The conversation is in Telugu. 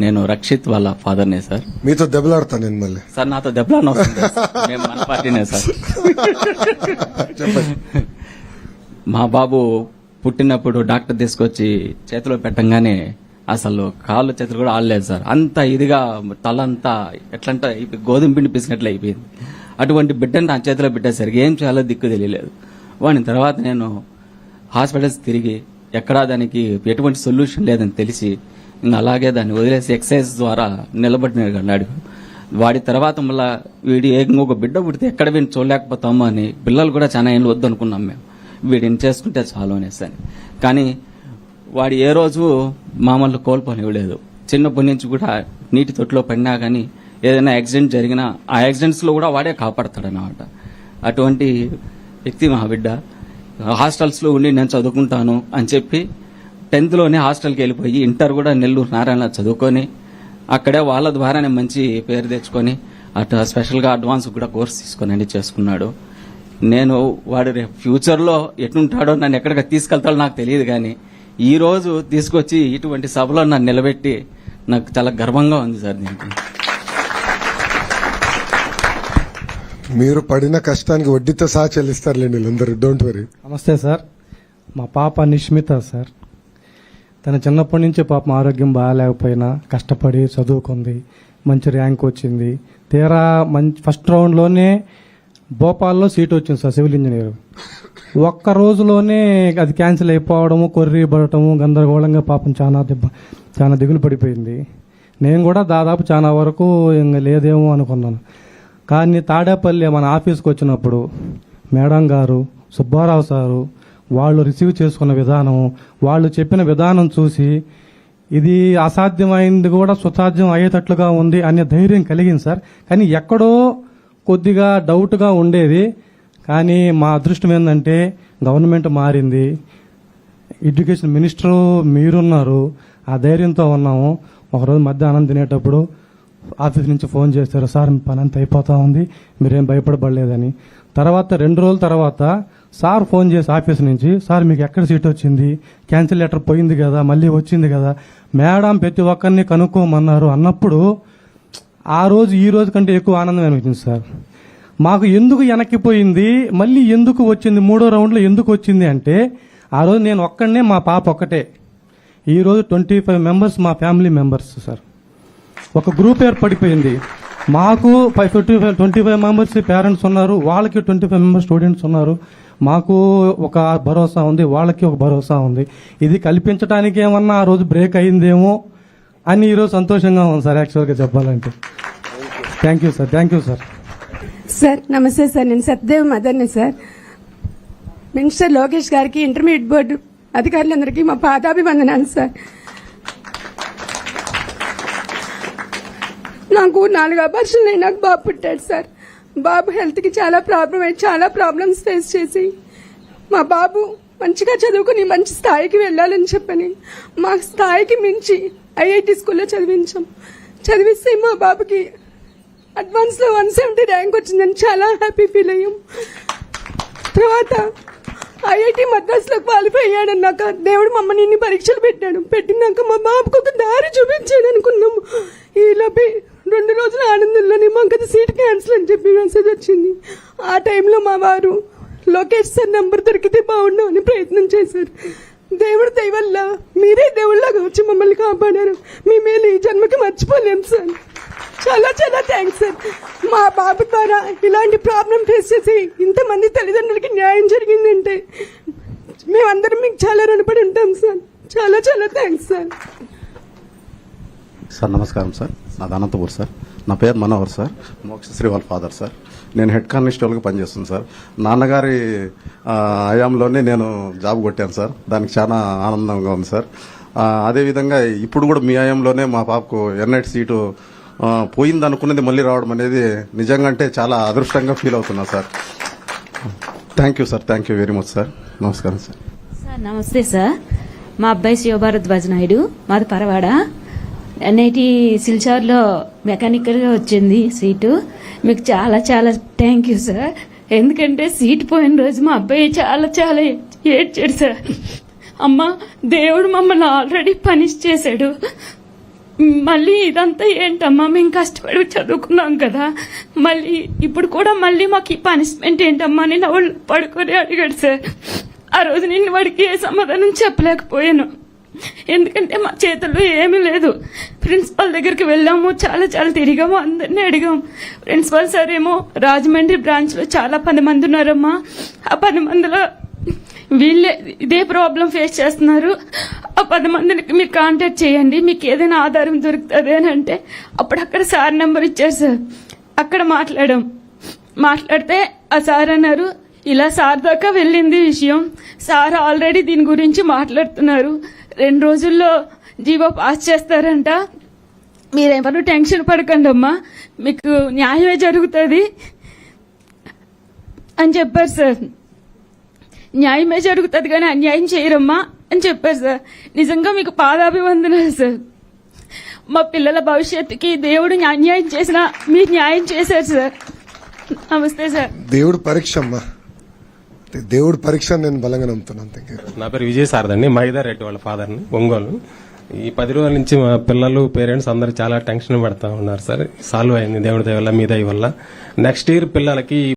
నేను రక్షిత్ వాళ్ళ ఫాదర్నే సార్. మీతో దెబ్బలాడతాను నేను మళ్ళీ. సార్ నాతో మేము మన పార్టీనే సార్. మా బాబు పుట్టినప్పుడు డాక్టర్ తీసుకొచ్చి చేతిలో పెట్టంగానే అసలు కాళ్ళు చేతులు కూడా ఆడలేదు సార్. అంత ఇదిగా తలంతా ఎట్లంట గోధుమ పిండి పిసినట్లు అయిపోయింది. అటువంటి బిడ్డను నా చేతిలో పెట్టేసరికి ఏం చేయాలో దిక్కు తెలియలేదు. వాని తర్వాత నేను హాస్పిటల్స్ తిరిగి ఎక్కడా దానికి ఎటువంటి సొల్యూషన్ లేదని తెలిసి ఇంకా అలాగే దాన్ని వదిలేసి ఎక్సైజ్ ద్వారా నిలబడినాడు వాడి తర్వాత మళ్ళా వీడి ఇంకొక బిడ్డ పుడితే ఎక్కడ వీడిని చూడలేకపోతాము అని పిల్లలు కూడా చాలా ఏళ్ళు వద్దు అనుకున్నాం మేము వీడిని చేసుకుంటే చాలు అనేసి అని. కానీ వాడు ఏ రోజు మామూలు కోల్పోనివ్వలేదు. చిన్నప్పటి నుంచి కూడా నీటి తొట్టులో పడినా కానీ ఏదైనా యాక్సిడెంట్ జరిగినా ఆ యాక్సిడెంట్స్లో కూడా వాడే కాపాడతాడు అన్నమాట అటువంటి వ్యక్తి మా బిడ్డ హాస్టల్స్లో ఉండి నేను చదువుకుంటాను అని చెప్పి టెన్త్లోనే హాస్టల్కి వెళ్ళిపోయి ఇంటర్ కూడా నెల్లూరు నారాయణ చదువుకొని అక్కడే వాళ్ళ ద్వారానే మంచి పేరు తెచ్చుకొని అటు స్పెషల్గా అడ్వాన్స్ కూడా కోర్స్ తీసుకొని అన్ని చేసుకున్నాడు. నేను వాడు రేపు ఫ్యూచర్లో ఎటుంటాడో నన్ను ఎక్కడికి తీసుకెళ్తాడో నాకు తెలియదు కానీ ఈ రోజు తీసుకొచ్చి ఇటువంటి సభలో నన్ను నిలబెట్టి నాకు చాలా గర్వంగా ఉంది సార్ దీనికి మీరు పడిన కష్టానికి వడ్డీతో సహా చెల్లిస్తారులేండి వీళ్ళందరూ డోంట్ వరీ నమస్తే సార్. మా పాప నిష్మిత సార్. తన చిన్నప్పటి నుంచి పాపం ఆరోగ్యం బాగాలేకపోయినా కష్టపడి చదువుకుంది మంచి ర్యాంక్ వచ్చింది. తీరా మంచి ఫస్ట్ రౌండ్లోనే భోపాల్లో సీట్ వచ్చింది సార్ సివిల్ ఇంజనీర్. ఒక్క రోజులోనే అది క్యాన్సిల్ అయిపోవడము కొర్రి పడటము గందరగోళంగా పాపం చాలా దెబ్బ చాలా దిగులు పడిపోయింది. నేను కూడా దాదాపు చాలా వరకు ఇంకా లేదేమో అనుకున్నాను. కానీ తాడేపల్లి మన ఆఫీస్కి వచ్చినప్పుడు మేడం గారు సుబ్బారావు సారు వాళ్ళు రిసీవ్ చేసుకున్న విధానం వాళ్ళు చెప్పిన విధానం చూసి ఇది అసాధ్యమైంది కూడా సుసాధ్యం అయ్యేటట్లుగా ఉంది అనే ధైర్యం కలిగింది సార్. కానీ ఎక్కడో కొద్దిగా డౌట్గా ఉండేది. కానీ మా అదృష్టం ఏంటంటే గవర్నమెంట్ మారింది. ఎడ్యుకేషన్ మినిస్టర్ మీరున్నారు. ఆ ధైర్యంతో ఉన్నాము. ఒకరోజు మధ్యాహ్నం తినేటప్పుడు ఆఫీస్ నుంచి ఫోన్ చేశారు సార్ పని అంత అయిపోతా ఉంది. మీరేం భయపడబడలేదని. తర్వాత రెండు రోజుల తర్వాత సార్ ఫోన్ చేసి ఆఫీస్ నుంచి సార్ మీకు ఎక్కడ సీట్ వచ్చింది? క్యాన్సిల్ లెటర్ పోయింది కదా మళ్ళీ వచ్చింది కదా. మేడం ప్రతి ఒక్కరిని కనుక్కోమన్నారు అన్నప్పుడు ఆ రోజు ఈ రోజు కంటే ఎక్కువ ఆనందం అనిపించింది సార్. మాకు ఎందుకు వెనక్కిపోయింది? మళ్ళీ ఎందుకు వచ్చింది? మూడో రౌండ్లో ఎందుకు వచ్చింది అంటే ఆ రోజు నేను ఒక్కడనే మా పాప ఒక్కటే. ఈ రోజు ట్వంటీ ఫైవ్ మెంబర్స్ మా ఫ్యామిలీ మెంబర్స్ సార్. ఒక గ్రూప్ ఏర్పడిపోయింది. మాకు five fifty five twenty five members parents ఉన్నారు. వాళ్ళకి ట్వంటీ ఫైవ్ మెంబర్స్ స్టూడెంట్స్ ఉన్నారు. మాకు ఒక భరోసా ఉంది వాళ్ళకి ఒక భరోసా ఉంది. ఇది కల్పించడానికి ఏమన్నా ఆ రోజు బ్రేక్ అయిందేమో అని ఈరోజు సంతోషంగా ఉంది సార్ యాక్చువల్గా చెప్పాలంటే. Thank you sir thank you sir sir నమస్తే సార్. నేను సత్యదేవ్ మదర్ని సార్. మినిస్టర్ లోకేష్ గారికి ఇంటర్మీడియట్ బోర్డు అధికారులందరికీ మా పాదాభివందనాలు సార్. నాకు నాలుగు అబార్షన్లు నాకు బాబు పుట్టాడు సార్. బాబు హెల్త్కి చాలా ప్రాబ్లం అయ్యి చాలా ప్రాబ్లమ్స్ ఫేస్ చేసి. మా బాబు మంచిగా చదువుకుని మంచి స్థాయికి వెళ్ళాలని చెప్పని. మా స్థాయికి మించి ఐఐటి స్కూల్లో చదివించాం. చదివిస్తే మా బాబుకి అడ్వాన్స్లో వన్ సెవెంటీ ర్యాంక్ వచ్చిందని చాలా హ్యాపీ ఫీల్ అయ్యాం. తర్వాత ఐఐటి మద్రాస్లో క్వాలిఫై అయ్యాడన్నాక దేవుడు మమ్మల్ని ఇన్ని పరీక్షలు పెట్టాడు. పెట్టినాక మా బాబుకు ఒక దారి చూపించాడు అనుకున్నాము ఈలోపే రోజుల ఆనందంలోనే మాకు అది సీట్ క్యాన్సిల్ అని చెప్పి మెసేజ్ వచ్చింది. ఆ టైంలో మా వారు లోకేష్ సార్ నంబర్ దొరికితే బాగుండు అని ప్రయత్నం చేశారు. దేవుడు దయవల్ల మీరే దేవుళ్ళగా వచ్చి మమ్మల్ని కాపాడారు. మీ మేలు ఈ జన్మకి మర్చిపోలేం సార్. చాలా చాలా థ్యాంక్స్ సార్. మా బాబు ద్వారా ఇలాంటి ప్రాబ్లం ఫేస్ చేసి ఇంతమంది తల్లిదండ్రులకి న్యాయం జరిగిందంటే మేమందరం మీకు చాలా రుణపడి ఉంటాం సార్. చాలా చాలా థ్యాంక్స్ సార్. సార్ నమస్కారం సార్. నాది అనంతపూర్ సార్. నా పేరు మనోహర్ సార్. మోక్షశ్రీ వాళ్ళ ఫాదర్ సార్. నేను హెడ్ కానిస్టేబుల్గా పనిచేస్తున్నాను సార్. నాన్నగారి హయాంలోనే నేను జాబ్ కొట్టాను సార్. దానికి చాలా ఆనందంగా ఉంది సార్. అదేవిధంగా ఇప్పుడు కూడా మీ హయాంలోనే మా పాపకు ఎన్ఐటి సీటు పోయింది అనుకున్నది మళ్ళీ రావడం అనేది నిజంగా అంటే చాలా అదృష్టంగా ఫీల్ అవుతున్నా sir. Thank you sir. Thank you very much sir. నమస్కారం సార్. సార్ నమస్తే సార్. మా అబ్బాయి శివభారద్వాజ్ నాయుడు మాది పరవాడ. ఎన్ఐటి సిల్చార్లో మెకానికల్గా వచ్చింది సీటు. మీకు చాలా చాలా థ్యాంక్ యూ సార్. ఎందుకంటే సీట్ పోయిన రోజు మా అబ్బాయి చాలా చాలా ఏడ్చాడు సార్. అమ్మ దేవుడు మమ్మల్ని ఆల్రెడీ పనిష్ చేశాడు. మళ్ళీ ఇదంతా ఏంటమ్మా? మేము కష్టపడి చదువుకున్నాం కదా. మళ్ళీ ఇప్పుడు కూడా మళ్ళీ మాకు ఈ పనిష్మెంట్ ఏంటమ్మా అని వాళ్ళు పడుకొని అడిగాడు సార్. ఆ రోజు నేను వాడికి ఏ సమాధానం చెప్పలేకపోయాను. ఎందుకంటే మా చేతుల్లో ఏమీ లేదు. ప్రిన్సిపాల్ దగ్గరికి వెళ్ళాము. చాలా చాలా తిరిగాము. అందరినీ అడిగాము ప్రిన్సిపల్ సార్ ఏమో రాజమండ్రి బ్రాంచ్లో చాలా పది మంది ఉన్నారమ్మా. ఆ పది మందిలో వీళ్ళే ఇదే ప్రాబ్లం ఫేస్ చేస్తున్నారు. ఆ పది మందిని మీరు కాంటాక్ట్ చేయండి. మీకు ఏదైనా ఆధారం దొరుకుతుంది అని అంటే అప్పుడు అక్కడ సార్ నెంబర్ ఇచ్చారు సార్. అక్కడ మాట్లాడాం. మాట్లాడితే ఆ సార్ అన్నారు ఇలా సార్ దాకా వెళ్ళింది విషయం. సార్ ఆల్రెడీ దీని గురించి మాట్లాడుతున్నారు. రెండు రోజుల్లో జీవో పాస్ చేస్తారంట. మీరెవరు టెన్షన్ పడకండి అమ్మా మీకు న్యాయమే జరుగుతుంది అని చెప్పారు సార్. న్యాయమే జరుగుతుంది కానీ అన్యాయం చేయరమ్మా అని చెప్పారు సార్. నిజంగా మీకు పాదాభివందనాలు సార్. మా పిల్లల భవిష్యత్తుకి దేవుడు అన్యాయం చేసినా మీరు న్యాయం చేశారు సార్. నమస్తే సార్. దేవుడు పరీక్ష అమ్మా. అంటే దేవుడు పరీక్ష నేను బలంగా నమ్ముతున్నాను థ్యాంక్ నా పేరు విజయ్ అండి మైదా రెడ్డి వాళ్ళ ఫాదర్ని ఒంగోలు. ఈ పది రోజుల నుంచి మా పిల్లలు పేరెంట్స్ అందరు చాలా టెన్షన్ పడతా ఉన్నారు సార్. సాల్వ్ అయింది దేవుడి దయ వల్ల మీ దయ వల్ల. నెక్స్ట్ ఇయర్ పిల్లలకి